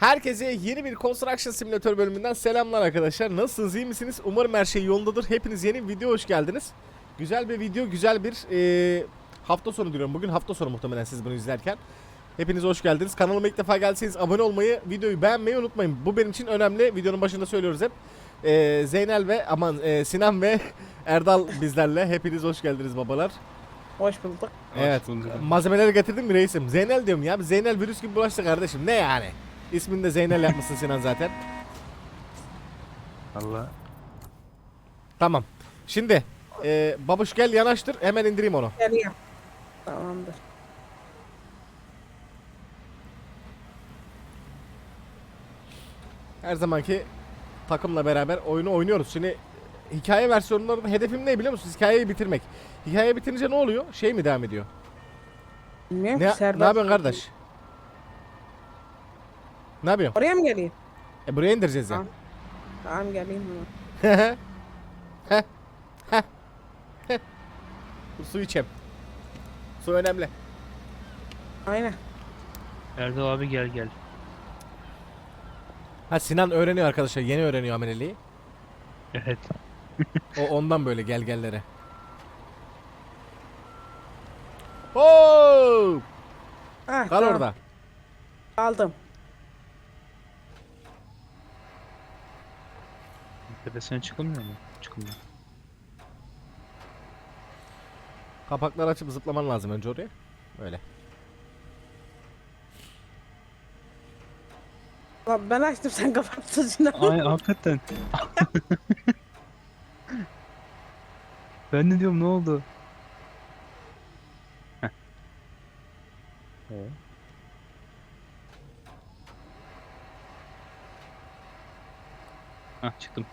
Herkese yeni bir Construction Simulator bölümünden selamlar arkadaşlar. Nasılsınız, iyi misiniz? Umarım her şey yolundadır. Hepiniz yeni bir video hoş geldiniz. Güzel bir video, güzel bir e, hafta sonu diyorum. Bugün hafta sonu muhtemelen siz bunu izlerken. Hepiniz hoş geldiniz. Kanalıma ilk defa geldiyseniz abone olmayı, videoyu beğenmeyi unutmayın. Bu benim için önemli. Videonun başında söylüyoruz hep. E, Zeynel ve aman e, Sinan ve Erdal bizlerle. Hepiniz hoş geldiniz babalar. Hoş bulduk. Evet. bulduk. Malzemeleri getirdim mi reisim? Zeynel diyorum ya. Zeynel virüs gibi bulaştı kardeşim. Ne yani? İsmini de Zeynel yapmışsın Sinan zaten. Allah. Tamam. Şimdi e, babuş gel yanaştır. Hemen indireyim onu. Geliyor. Tamamdır. Her zamanki takımla beraber oyunu oynuyoruz. Şimdi hikaye versiyonlarında hedefim ne biliyor musunuz? Hikayeyi bitirmek. Hikaye bitirince ne oluyor? Şey mi devam ediyor? Bilmiyorum Ne, ne yapıyorsun kardeş? Ne yapıyorsun? Oraya mı geleyim? E buraya indireceğiz ya. Tamam. Tamam geleyim hemen. Su içeyim. Su önemli. Aynen. Erdal abi gel gel. Ha Sinan öğreniyor arkadaşlar. Yeni öğreniyor ameleliği. Evet. O ondan böyle gel gellere. Oo! Ha, Kal tamam. orada. Aldım. Tepesine çıkılmıyor mu? Çıkılmıyor. Kapakları açıp zıplaman lazım önce oraya. Öyle. Lan ben açtım sen kapattın şimdi. Ay hakikaten. ben de diyorum ne oldu? Heh. Ee? Hah çıktım.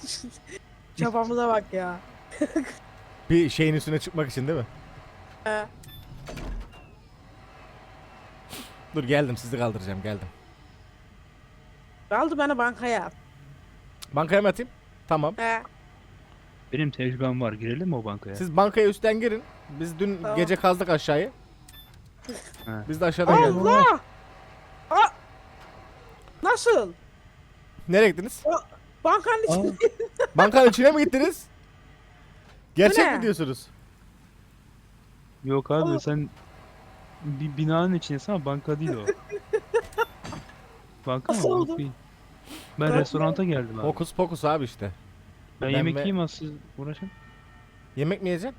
Çabamıza bak ya. Bir şeyin üstüne çıkmak için değil mi? He. Dur geldim sizi kaldıracağım geldim. Kaldı beni bankaya at. Bankaya mı atayım? Tamam. He. Benim tecrübem var. Girelim mi o bankaya? Siz bankaya üstten girin. Biz dün Tamam. gece kazdık aşağıyı. Biz de aşağıdan geldik. Allah! Aa! Nasıl? Nereye gittiniz? Bankanın içinde. Bankanın içine mi gittiniz? Gerçek ne? mi diyorsunuz? Yok abi Aa. sen bir binanın içindesin ama banka değil o. banka mı? Nasıl Yok oldu? değil. Ben Ben- restoranta geldim abi. Hokus pokus abi işte. ben, ben yemek ve- yiyeyim az siz uğraşın. Yemek mi yiyeceksin?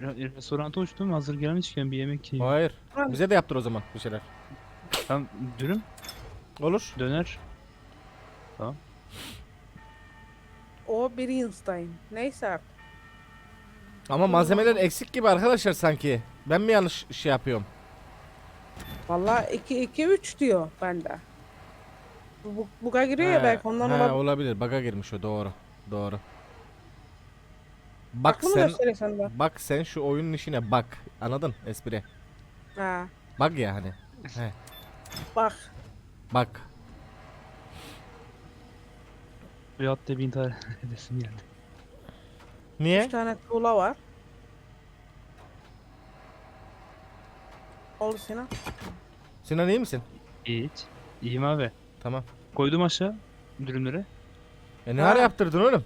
Re- Restoranta uçtum hazır gelmişken bir yemek yiyeyim. Hayır. Abi. Bize de yaptır o zaman bir şeyler. Tam dürüm, Olur. döner. O bir Einstein. Neyse artık. Ama malzemeler eksik gibi arkadaşlar sanki. Ben mi yanlış şey yapıyorum? Valla 2 2 3 diyor bende. Bu, bu buga giriyor ya He, belki ondan he, olabilir. olabilir. Baga girmiş o doğru. Doğru. Bak Aklı mı sen gösteriyor sende? bak sen şu oyunun işine bak. Anladın espri. Ha. Bak ya hani. He, Bak. bak. Hayatta bir intihar edesim geldi. 3 Niye? tane tuğla var. Oldu Sinan. Sinan iyi misin? Hiç. İyiyim abi. Tamam. Koydum aşağı dürümleri. E ne Ha. ara yaptırdın oğlum?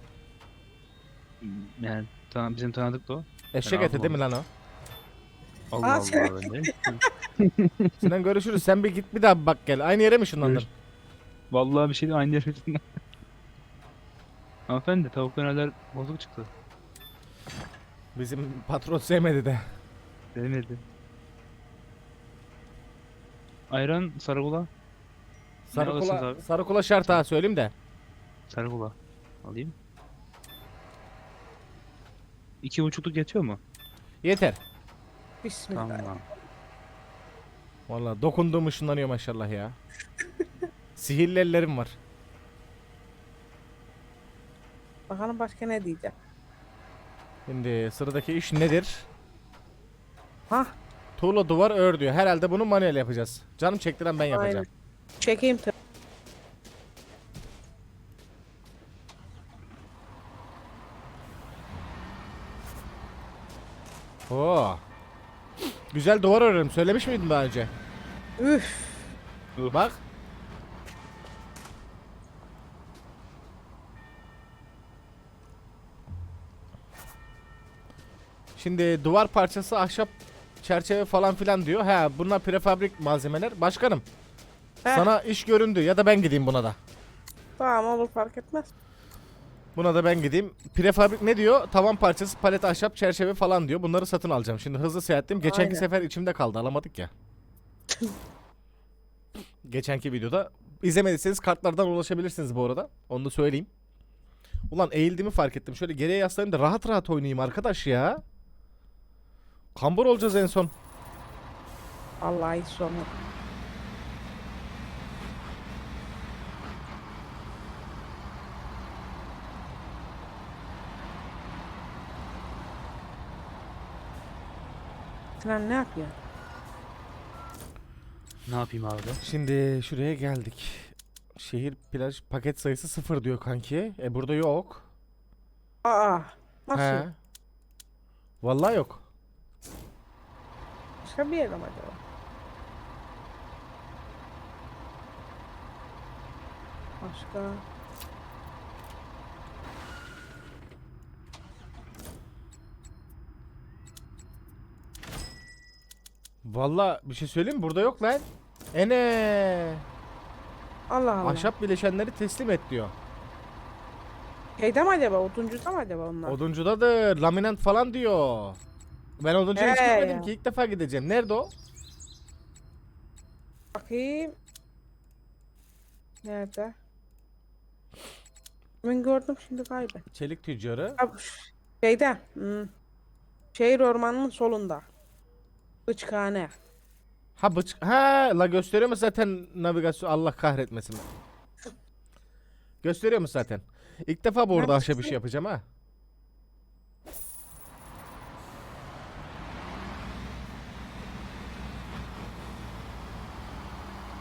Yani tan bizim tanıdık da o. Eşek Ben eti değil mi lan o? Allah Aa, Allah sen- öyle. Sinan görüşürüz. Sen bir git bir daha bak gel. Aynı yere mi ışınlandın? Görüş- Vallahi bir şey değil aynı yerden. Hanımefendi tavuk dönerler bozuk çıktı. Bizim patron sevmedi de. Denedi. Ayran sarıgula. Sarı alırsınız kola, abi? sarı kola şart ha söyleyeyim de. Sarıgula. Alayım. İki buçukluk yetiyor mu? Yeter. Bismillah. Tamam. Vallahi dokunduğum ışınlanıyor maşallah ya. Sihirli ellerim var. Bakalım başka ne diyeceğim. Şimdi sıradaki iş nedir? Hah. Tuğla duvar ör diyor. Herhalde bunu manuel yapacağız. Canım çektiren ben yapacağım. Aynen. Çekeyim tabii. Oo. Güzel duvar örüyorum. Söylemiş miydim daha önce? Üf. Bak. Şimdi duvar parçası, ahşap çerçeve falan filan diyor. He bunlar prefabrik malzemeler. Başkanım Heh, sana iş göründü ya da ben gideyim buna da. Tamam olur fark etmez. Buna da ben gideyim. Prefabrik ne diyor? Tavan parçası, palet, ahşap, çerçeve falan diyor. Bunları satın alacağım. Şimdi hızlı seyahatliyim. Geçenki Aynen. sefer içimde kaldı. Alamadık ya. Geçenki videoda. izlemediyseniz kartlardan ulaşabilirsiniz bu arada. Onu da söyleyeyim. Ulan eğildiğimi fark ettim. Şöyle geriye yaslanayım da rahat rahat oynayayım arkadaş ya. Kambur olacağız en son. Vallahi sorma. Sen ne yapıyorsun? Ne yapayım abi? Şimdi şuraya geldik. Şehir plaj paket sayısı sıfır diyor kanki. E burada yok. Aa, nasıl? He. Vallahi yok. Başka bir yere mi acaba? Başka. Vallahi bir şey söyleyeyim mi? Burada yok lan. Ene. Allah Allah. Ahşap bileşenleri teslim et diyor. Şeyde mi acaba? Oduncuda mı acaba onlar? Oduncudadır, laminant falan diyor. Ben oduncuya hiç He gitmedim ya. ki ilk defa gideceğim. Nerede o? Bakayım. Nerede? Ben gördüm şimdi galiba. Çelik tüccarı. Ş- Şeyde. Hmm. Şehir ormanının solunda. Bıçkhane. Ha bıç ha la gösteriyor mu zaten navigasyon Allah kahretmesin. Gösteriyor mu zaten? İlk defa bu arada Neredesin? ahşap işi yapacağım ha.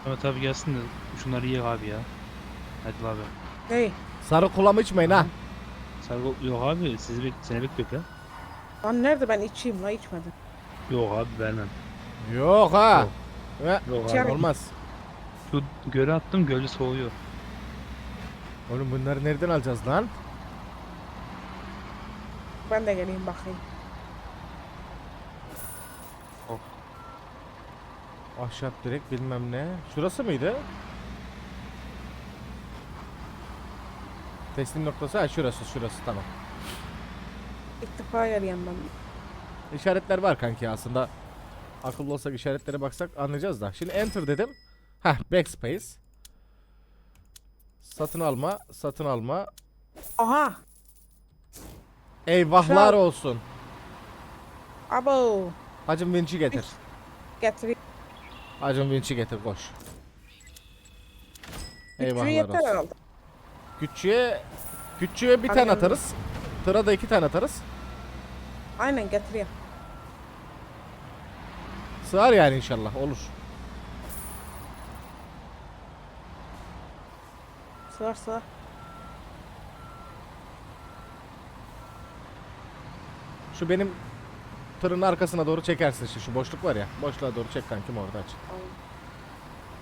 Ama tabi gelsin de şunları ye abi ya. Hadi abi. Hey. Sarı kolamı içmeyin ha. Sarı yok abi sizi bek seni bekliyor ya. Lan nerede ben içeyim la içmedim. Yok abi vermem. Yok ha. Yok. Yok abi. Olmaz. Şu göle attım gölü soğuyor. Oğlum bunları nereden alacağız lan? Ben de geleyim bakayım. Ahşap direkt bilmem ne. Şurası mıydı? Teslim noktası ha şurası şurası tamam. İlk defa yarıyan ben. İşaretler var kanki aslında. Akıllı olsak işaretlere baksak anlayacağız da. Şimdi enter dedim. Heh backspace. Satın alma, satın alma. Aha. Eyvahlar Şu olsun. Abo. Hacım vinci getir. Getireyim. Hacım vinci getir koş. Eyvahlar yeter olsun. herhalde. Küçüğe küçüğe bir tane atarız. Tıra da iki tane atarız. Aynen getireyim. Sığar yani inşallah olur. Sığar sığar. Şu benim tırın arkasına doğru çekersin işte şu boşluk var ya. Boşluğa doğru çek kankim orada aç.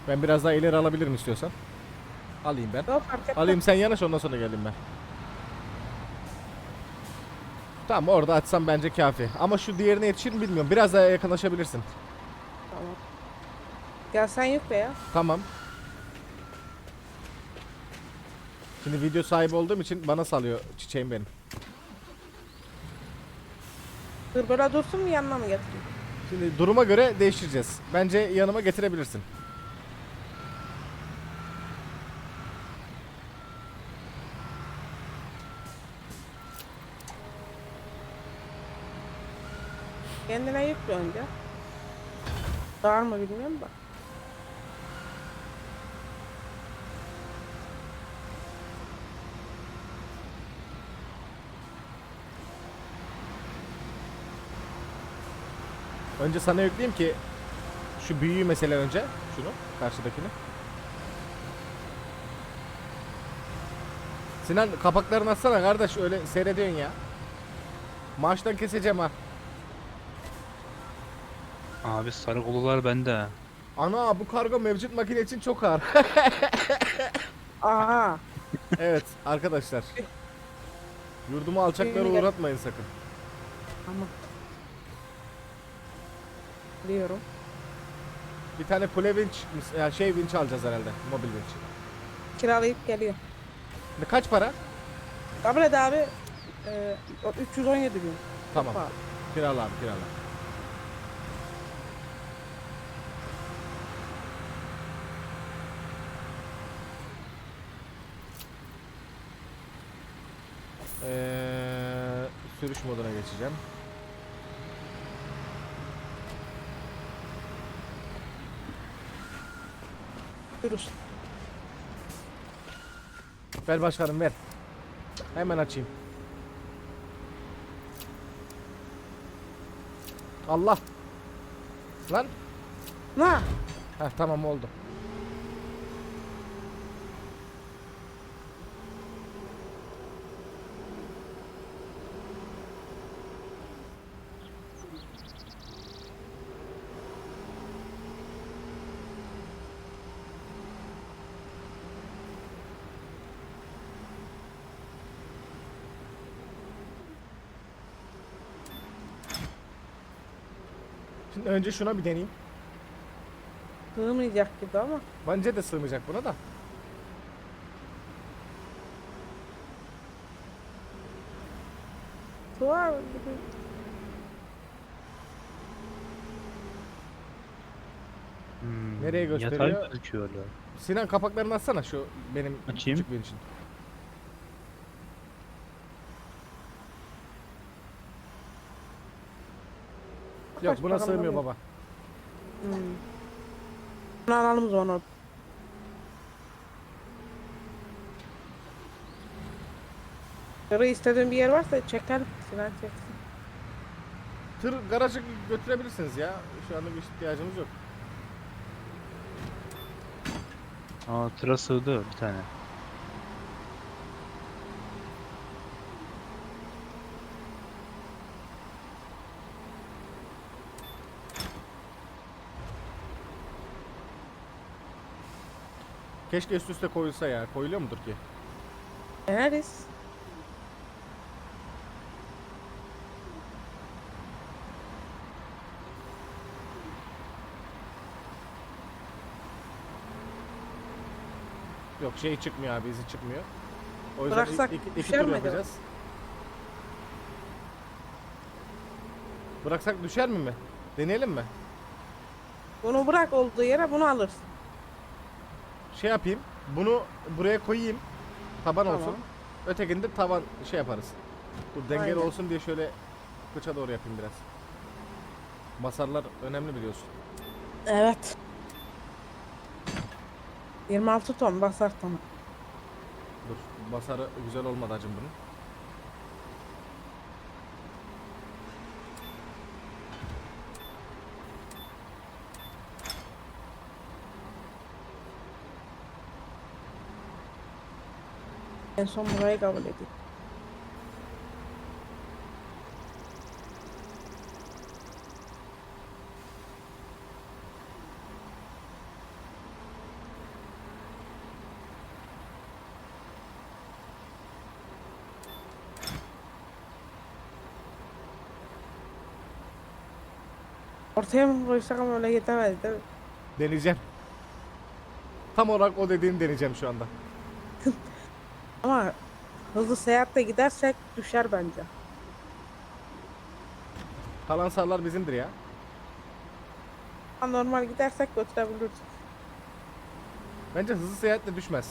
Ben biraz daha ileri alabilirim istiyorsan. Alayım ben. Yok fark etmez. Alayım sen yanaş ondan sonra geleyim ben. Tamam orada açsam bence kafi. Ama şu diğerine yetişir mi bilmiyorum. Biraz daha yakınlaşabilirsin. Tamam. Gel sen yükle ya. Tamam. Şimdi video sahibi olduğum için bana salıyor çiçeğim benim. Dur böyle dursun mu yanına mı getireyim? Şimdi duruma göre değiştireceğiz. Bence yanıma getirebilirsin. Kendine yükle önce. Sığar mı bilmiyorum da. Önce sana yükleyeyim ki şu büyüğü mesela önce şunu karşıdakini. Sinan kapaklarını açsana kardeş öyle seyrediyorsun ya. Maaştan keseceğim ha. Abi sarı kolular bende. Ana bu kargo mevcut makine için çok ağır. Aha. evet arkadaşlar. Yurdumu alçaklara uğratmayın sakın. Ama. Biliyorum. Bir tane kule vinç, ya şey vinç alacağız herhalde. Mobil vinç. Kiralayıp geliyor. Ne kaç para? Kabul et abi. O 317 bin. Tamam. Pahalı. Kirala abi kirala. Ee, sürüş moduna geçeceğim. Dürüst. Ver başkanım ver. Hemen açayım. Allah. Lan. Na. Heh tamam oldu. Şimdi önce şuna bir deneyeyim. Sığmayacak gibi ama. Bence de sığmayacak buna da. Sığar gibi. Hmm, Nereye Yatay gösteriyor? gözüküyor öyle. Sinan kapaklarını açsana şu benim Açayım. küçük benim için. Yok buna bakalım sığmıyor baba. Hmm. Bunu alalım o zaman. Yarı istediğin bir yer varsa çeker. Sinan çeksin. Tır garajı götürebilirsiniz ya. Şu anda bir ihtiyacımız yok. Aa tıra sığdı bir tane. Keşke üst üste koyulsa ya. Koyuluyor mudur ki? Deneriz. Yok şey çıkmıyor abi izi çıkmıyor. O yüzden Bıraksak iki, iki düşer tur mi yapacağız. Bıraksak düşer mi mi? Deneyelim mi? Bunu bırak olduğu yere bunu alırsın. Şey yapayım. Bunu buraya koyayım. Taban Tamam. olsun. Ötekinde tavan şey yaparız. Dur dengeli Aynen. olsun diye şöyle kıça doğru yapayım biraz. Basarlar önemli biliyorsun. Evet. 26 ton basar tonu. Dur basarı güzel olmadı acım bunun. En son burayı kabul edeyim. Ortaya mı koysak ama öyle yetemez değil mi? Deneyeceğim. Tam olarak o dediğini deneyeceğim şu anda. Ama hızlı seyahatte gidersek düşer bence. Kalan sarlar bizimdir ya. Normal gidersek götürebiliriz. Bence hızlı seyahatle düşmez.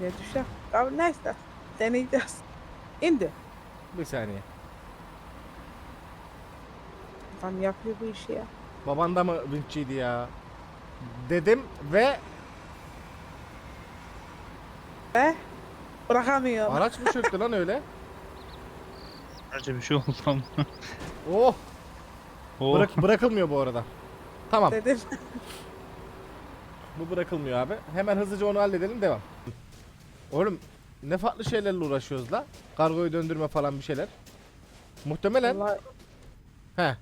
Ne düşer? Abi neyse. Deneyeceğiz. İndi. Bir saniye. Tam yapıyor bu işi ya. Baban da mı vinççiydi ya? Dedim ve Ve bırakamıyor. araç mı çöktü lan öyle? Bence bir şey oldu ama. Oh! Oh. Bırak, bırakılmıyor bu arada. Tamam. Dedim. Bu bırakılmıyor abi. Hemen hızlıca onu halledelim devam. Oğlum ne farklı şeylerle uğraşıyoruz la? Kargoyu döndürme falan bir şeyler. Muhtemelen Vallahi he.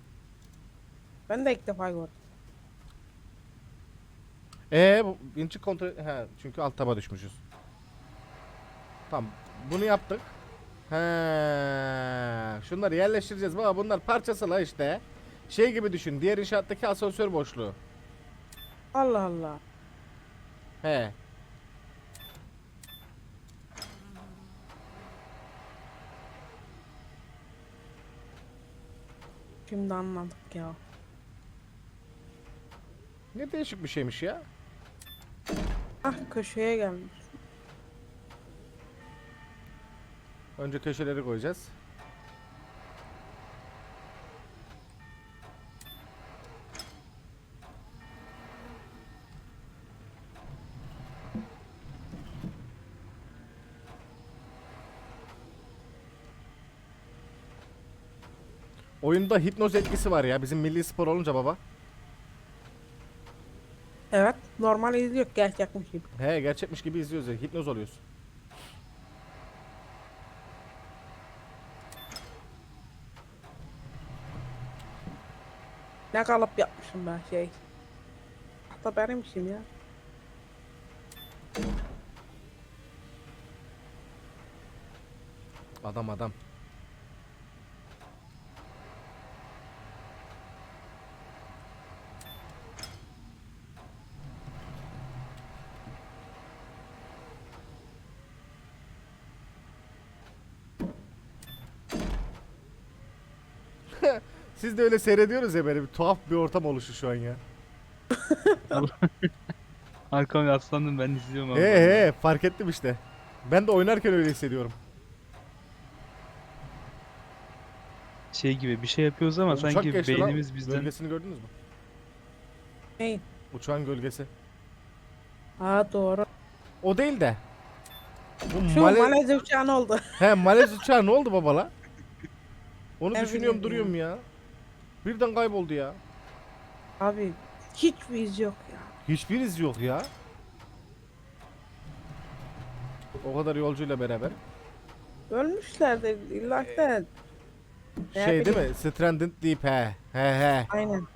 Ben de ilk defa gördüm. Ee bu kontrol... He çünkü alt taba düşmüşüz. Tamam. Bunu yaptık. He, şunları yerleştireceğiz. Baba bunlar parçası la işte. Şey gibi düşün. Diğer inşaattaki asansör boşluğu. Allah Allah. He. Şimdi anladık ya. Ne değişik bir şeymiş ya. Ah köşeye gelmiş. Önce köşeleri koyacağız. Oyunda hipnoz etkisi var ya bizim milli spor olunca baba. Evet normal izliyor gerçekmiş gibi. He gerçekmiş gibi izliyoruz ya hipnoz oluyoruz. Ne kalıp yapmışım ben şey. Hatta benimmişim ya. Adam adam. Siz de öyle seyrediyoruz ya böyle bir tuhaf bir ortam oluştu şu an ya. Arkama yaslandım ben izliyorum. He he fark ettim işte. Ben de oynarken öyle hissediyorum. Şey gibi bir şey yapıyoruz ama Uçak sanki geçti lan. beynimiz bizden Gölgesini gördünüz mü? Neyin? Uçağın gölgesi. Ha doğru. O değil de. Bu Şu Male- Malezya uçağın oldu. He Malez uçağı ne oldu baba la? Onu Ne düşünüyorum bileyim duruyorum ya. Birden kayboldu ya. Abi hiçbir iz yok ya. Hiçbir iz yok ya. O kadar yolcuyla beraber. Ölmüşlerdi illa ki de. Ne şey değil mi? Stranded Deep he. He he. Aynen.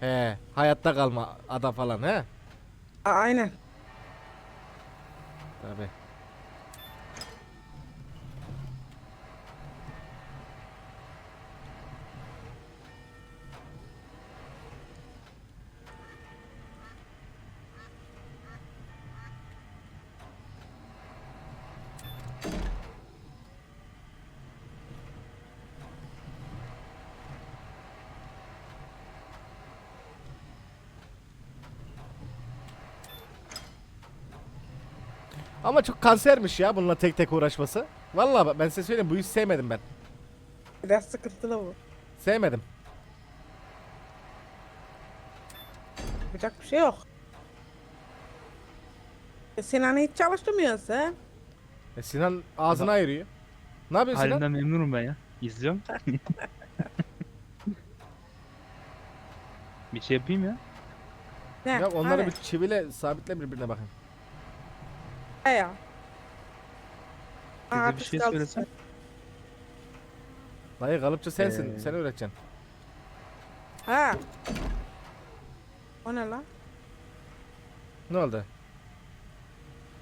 He. Hayatta kalma ada falan he. A- aynen. Tabi. Ama çok kansermiş ya bununla tek tek uğraşması. Vallahi bak ben size söyleyeyim bu işi sevmedim ben. Biraz sıkıntılı bu. Sevmedim. Yapacak bir şey yok. E, Sinan'ı hiç çalıştırmıyorsun sen. E Sinan ağzını ayırıyor. Ne yapıyorsun Sinan? Halimden memnunum ben ya. İzliyorum. bir şey yapayım ya. Ne? Ya onları Hani? bir çivile sabitle birbirine bakın. Ya. Bize bir pis şey kaldı. söylesen. Dayı kalıpçı sensin. Ee. Sen öğreteceksin. Ha. O ne lan? Ne oldu?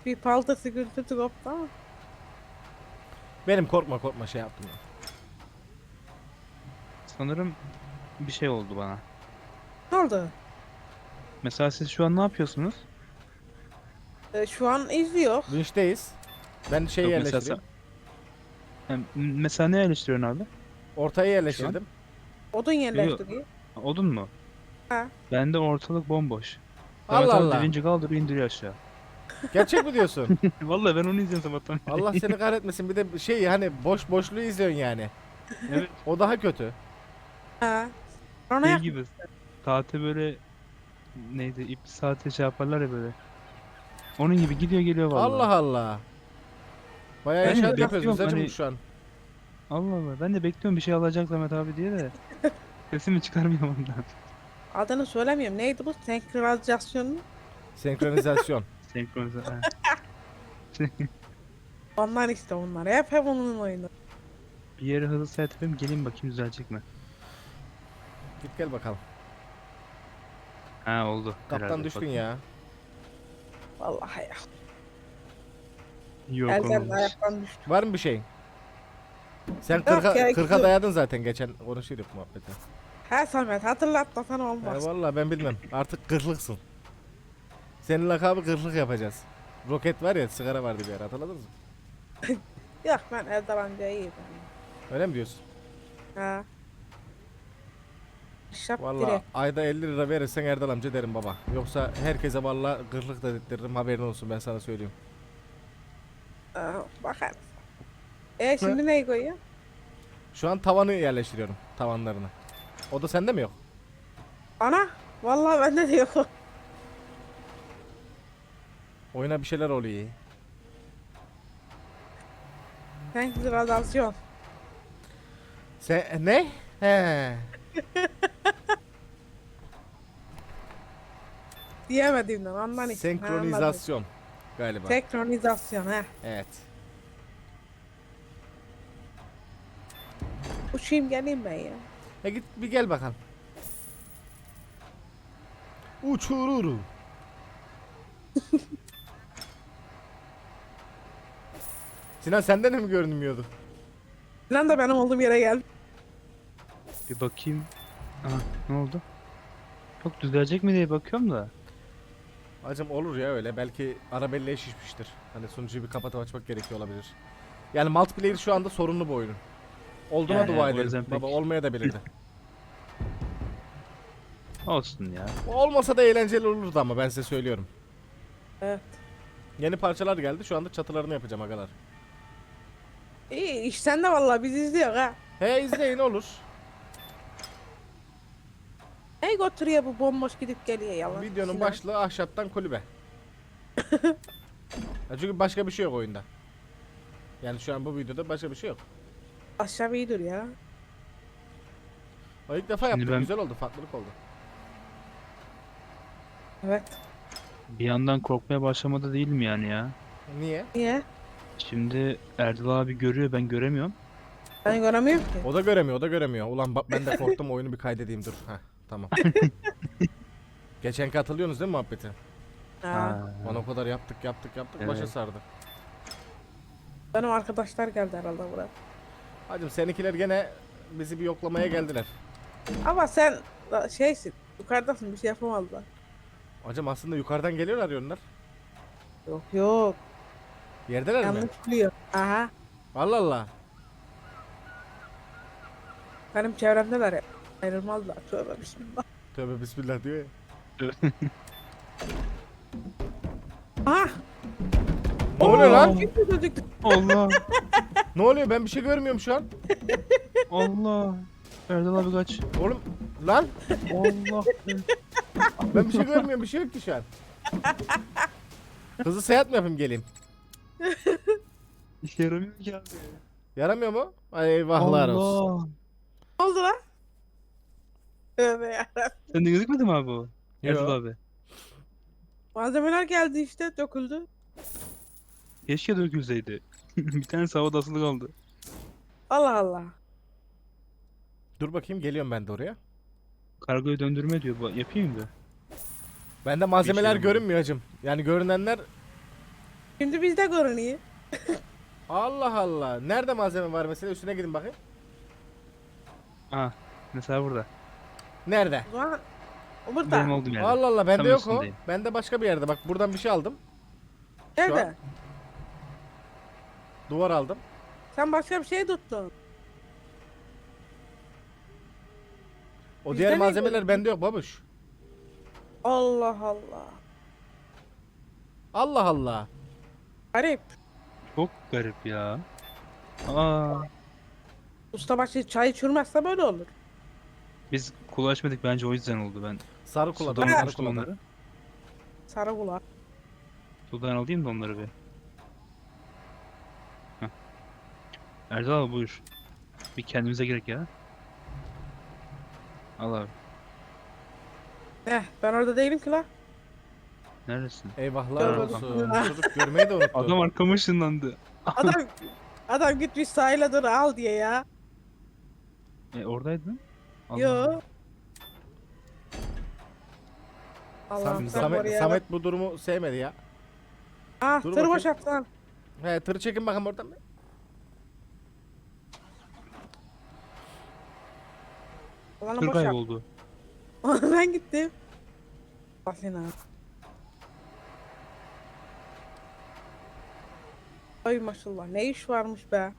Bir palta sıkıntısı koptu ama. Benim korkma korkma şey yaptım ya. Sanırım bir şey oldu bana. Ne oldu? Mesela siz şu an ne yapıyorsunuz? E, şu an izliyor. Vinçteyiz. Ben şey Yok, mesela yerleştireyim. Yani mesela ne yerleştiriyorsun abi? Ortaya yerleştirdim. Odun yerleştiriyor. Odun mu? Ha. Bende ortalık bomboş. Allah abi Allah. Birinci kaldırıyor indiriyor aşağı. Gerçek mi diyorsun? Vallahi ben onu izliyorum sabahtan. beri. Allah seni kahretmesin. Bir de şey hani boş boşluğu izliyorsun yani. evet. O daha kötü. Ha. Ona Şey gibi. Saate böyle neydi? İp saate şey yaparlar ya böyle. Onun gibi gidiyor geliyor vallahi. Allah Allah. Bayağı Ben de inşaat yapıyoruz. bekliyorum, hani- şu an. Allah Allah. Ben de bekliyorum bir şey alacak Mehmet abi diye de. Sesimi çıkarmıyorum ondan. Adını söylemiyorum. Neydi bu? Senkronizasyon mu? Senkronizasyon. Senkronize. ha. Onlar işte onlar. Hep hep onun oyunu. bir yere hızlı set yapayım gelin bakayım düzelecek mi? Git gel bakalım. Ha oldu. Kaptan herhalde. düştün ya. Vallahi ya. Yok Elden olmamış. ayaktan düştü. Var mı bir şeyin? Sen Yok 40'a ya, 40'a yok. dayadın zaten geçen konuşuyorduk muhabbeti. He Samet hatırlatmasan E olmaz. vallahi ben bilmem. Artık kırlıksın. Senin lakabı kırlık yapacağız. Roket var ya sigara vardı bir ara hatırladınız mı? Yok ben Erdal amca iyi Öyle mi diyorsun? Ha. Şap Vallahi direkt. ayda 50 lira verirsen Erdal amca derim baba. Yoksa herkese vallahi kırlık da dedirtirim haberin olsun ben sana söyleyeyim. Aa, bakarız. E şimdi neyi koyuyor? Şu an tavanı yerleştiriyorum tavanlarını. O da sende mi yok? Ana. Vallahi bende de yok. Oyuna bir şeyler oluyor. Senkronizasyon. Sen ne? He. Diyemediğimden ondan için. Senkronizasyon galiba. Senkronizasyon he. evet. Uçayım geleyim ben ya. E git bir gel bakalım. Uçururu. Sinan senden de mi görünmüyordu? Lan da benim olduğum yere gel. Bir bakayım. Aha ne oldu? Çok düzelecek mi diye bakıyorum da. Acım olur ya öyle. Belki arabelleye şişmiştir. Hani sunucuyu bir kapatıp açmak gerekiyor olabilir. Yani multiplayer şu anda sorunlu bu oyunun. Olduğuna Yani dua edelim. yüzden pek- Baba olmaya da bilirdi. Olsun ya. Olmasa da eğlenceli olurdu ama ben size söylüyorum. Evet. Yeni parçalar geldi. Şu anda çatılarını yapacağım agalar. İyi işten de vallahi biz izliyor ha. He izleyin olur. Ey götürüyor bu bomboş gidip geliyor yalan. Videonun Sinan. başlığı ahşaptan kulübe. Ya çünkü başka bir şey yok oyunda. Yani şu an bu videoda başka bir şey yok. Aşağı iyidir ya. O ilk defa Şimdi yaptık. ben- Güzel oldu. Farklılık oldu. Evet. Bir yandan korkmaya başlamadı değilim yani ya. Niye? Niye? Şimdi Erdal abi görüyor ben göremiyorum. Ben göremiyorum ki. O da göremiyor. O da göremiyor. Ulan bak ben de korktum oyunu bir kaydedeyim dur. Heh, tamam. Geçenki hatırlıyorsunuz değil mi muhabbeti? Ha. Lan o kadar yaptık yaptık yaptık başa Evet. sardı. Benim arkadaşlar geldi herhalde buraya. Hacım seninkiler gene bizi bir yoklamaya geldiler. Ama sen da şeysin. Yukarıdasın bir şey yapamazlar. Hacım aslında yukarıdan geliyorlar arıyorlar. Yok yok. Yerdeler mi? Yanlış biliyor. Aha. Allah Allah. Benim çevremdeler ya. Ayrılmazlar. Tövbe bismillah. Tövbe bismillah diyor ya. Aha. Ne oluyor lan? Çocuk? Allah Ne oluyor? Ben bir şey görmüyorum şu an. Allah. Erdal abi kaç. Oğlum lan Allah. ben bir şey görmüyorum. Bir şey yok ki şu an. Hızlı seyahat mi yapayım geleyim? İşe yaramıyor ki abi. Yaramıyor mu? Ay eyvahlar olsun. Ne oldu lan? Tövbe yarabbim. Sen de gözükmedi mi abi o? Yo. Erdal abi. Malzemeler geldi işte döküldü. Keşke dökülseydi. bir tane havada asılı kaldı. Allah Allah. Dur bakayım geliyorum ben de oraya. Kargoyu döndürme diyor. Bu- Yapayım mı? Bende malzemeler şey olmadı. görünmüyor hacım. Yani görünenler Şimdi bizde görünüyor. Allah Allah. Nerede malzeme var mesela üstüne gidin bakayım. Ha. Mesela burada. Nerede? O zaman o burada. Benim olduğum yerde. Allah Allah bende Tam yok o. üstündeyim. Bende başka bir yerde. Bak buradan bir şey aldım. Nerede? an- Duvar aldım. Sen başka bir şey tuttun. O Bizde diğer malzemeler bende yok babuş. Allah Allah. Allah Allah. Garip. Çok garip ya. Aa. Ustabaşı çay çürmezse böyle olur. Biz kulu açmadık bence o yüzden oldu ben. Sarı kuladan, Sudan sarı almıştım kuladan. onları. Sarı kulak. Sudan alayım da onları bir. Heh. Erdal abi buyur. Bir kendimize gerek ya. Al abi. Eh ben orada değilim ki la. Neredesin? Eyvahlar Gör olsun. Çocuk görmeyi de unuttu. Adam arkama ışınlandı. Adam adam gitmiş sahile dur al diye ya. E oradaydın. Allah Yo. Allah'ım Sam- Samet, oraya Samet bu durumu sevmedi ya. Ah Dur tır bakayım. boşalt lan. He tırı çekin bakalım oradan. bir. Alanı Tır boşalt. kayboldu. ben gittim. Bakın ha. Ay maşallah ne iş varmış be.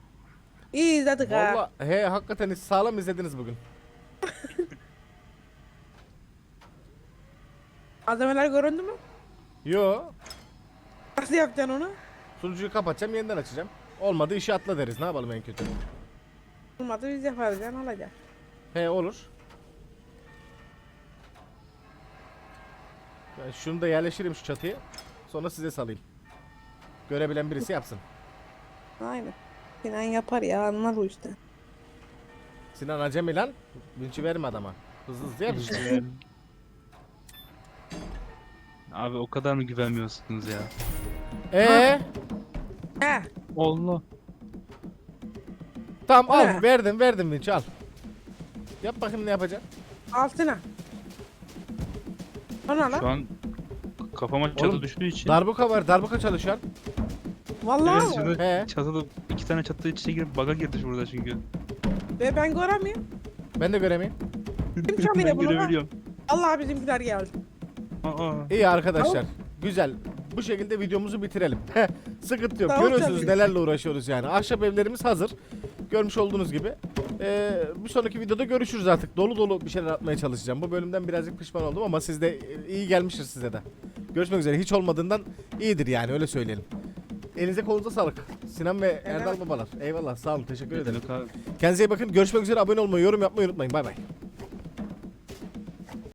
İyi izledik ha. Valla he hakikaten sağlam izlediniz bugün. Malzemeler göründü mü? Yo Nasıl yapacaksın onu? sunucuyu kapatacağım yeniden açacağım. Olmadı işi atla deriz ne yapalım en kötü. Olmadı biz yaparız ya ne olacak? He olur. Ben şunu da yerleştireyim şu çatıya. Sonra size salayım. Görebilen birisi yapsın. Aynen. Sinan yapar ya anlar o işte. Sinan acemi lan. Vinci verme adama. Hızlı hızlı yap işte. Abi o kadar mı güvenmiyorsunuz ya? Eee? He. Allah. Tamam al He. verdim verdim Vinci al. Yap bakayım ne yapacaksın. Altına. Ona Şu lan. an kafama çatı Oğlum, düştüğü için. Darbuka var darbuka çalışıyor. Vallahi Evet, şurada He. çatıda iki tane çatı iç içe girip baga girdi burada çünkü. Ve ben göremiyorum. Ben de göremeyim. Kim çalıyor bunu lan? görebiliyorum. Allah bizimkiler geldi. Aa, İyi arkadaşlar. Güzel. Bu şekilde videomuzu bitirelim. Sıkıntı yok. Tamam, Görüyorsunuz tabii. nelerle uğraşıyoruz yani. Ahşap evlerimiz hazır. Görmüş olduğunuz gibi. Ee, bir sonraki videoda görüşürüz artık. Dolu dolu bir şeyler atmaya çalışacağım. Bu bölümden birazcık pişman oldum ama siz de e, iyi gelmiştir size de. Görüşmek üzere. Hiç olmadığından iyidir yani öyle söyleyelim. Elinize kolunuza sağlık. Sinan ve Erdal babalar. Eyvallah sağ olun. Teşekkür ederim. Kendinize iyi bakın. Görüşmek üzere. Abone olmayı, yorum yapmayı unutmayın. Bay bay.